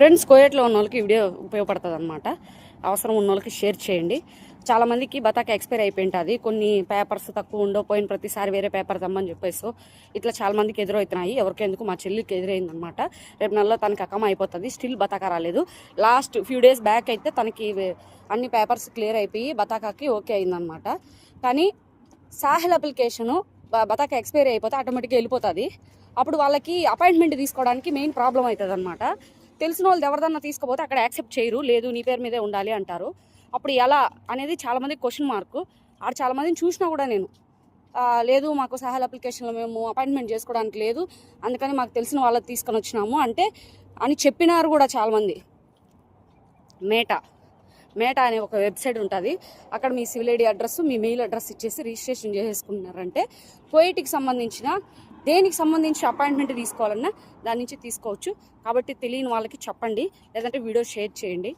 Friends కోయట్లో ఉన్న వాళ్ళకి video ఉపయోగపడుతుంది అనమాట అవసరం ఉన్న వాళ్ళకి షేర్ చేయండి. చాలామందికి బతాక ఎక్స్పైర్ అయిపోయి ఉంటుంది కొన్ని పేపర్స్ తక్కువ ఉండో పోయిన ప్రతిసారి వేరే పేపర్ తమ్మని చెప్పేసి ఇట్లా చాలామందికి ఎదురవుతున్నాయి. ఎవరికెందుకు మా చెల్లికి ఎదురైంది అనమాట రేపు నెలలో తనకి అకమ అయిపోతుంది. స్టిల్ బతాక రాలేదు. లాస్ట్ ఫ్యూ డేస్ బ్యాక్ అయితే తనకి అన్ని పేపర్స్ క్లియర్ అయిపోయి బతాకాకి ఓకే అయిందనమాట కానీ సాహిల్ అప్లికేషను బతాక ఎక్స్పైరీ అయిపోతే ఆటోమేటిక్గా వెళ్ళిపోతుంది. అప్పుడు వాళ్ళకి అపాయింట్మెంట్ తీసుకోవడానికి మెయిన్ ప్రాబ్లం అవుతుంది అనమాట తెలిసిన వాళ్ళు ఎవరిదన్నా తీసుకుపోతే అక్కడ యాక్సెప్ట్ చేయరు. లేదు నీ పేరు మీదే ఉండాలి అంటారు. అప్పుడు ఎలా అనేది చాలామంది క్వశ్చన్ మార్క్ ఆడ చాలామందిని చూసినా కూడా నేను లేదు మాకు సహాయ అప్లికేషన్లో మేము అపాయింట్మెంట్ చేసుకోవడానికి లేదు. అందుకని మాకు తెలిసిన వాళ్ళకి తీసుకొని వచ్చినాము అంటే అని చెప్పినారు కూడా చాలామంది మేటా. మేటా అనే ఒక వెబ్సైట్ ఉంటుంది. అక్కడ మీ సివిల్ ఐడి అడ్రస్ మీ మెయిల్ అడ్రస్ ఇచ్చేసి రిజిస్ట్రేషన్ చేసేసుకున్నారంటే కోయిట్కి సంబంధించిన దేనికి సంబంధించి అపాయింట్మెంట్ తీసుకోవాలన్నా దాని నుంచి తీసుకోవచ్చు. కాబట్టి తెలియని వాళ్ళకి చెప్పండి లేదంటే వీడియో షేర్ చేయండి.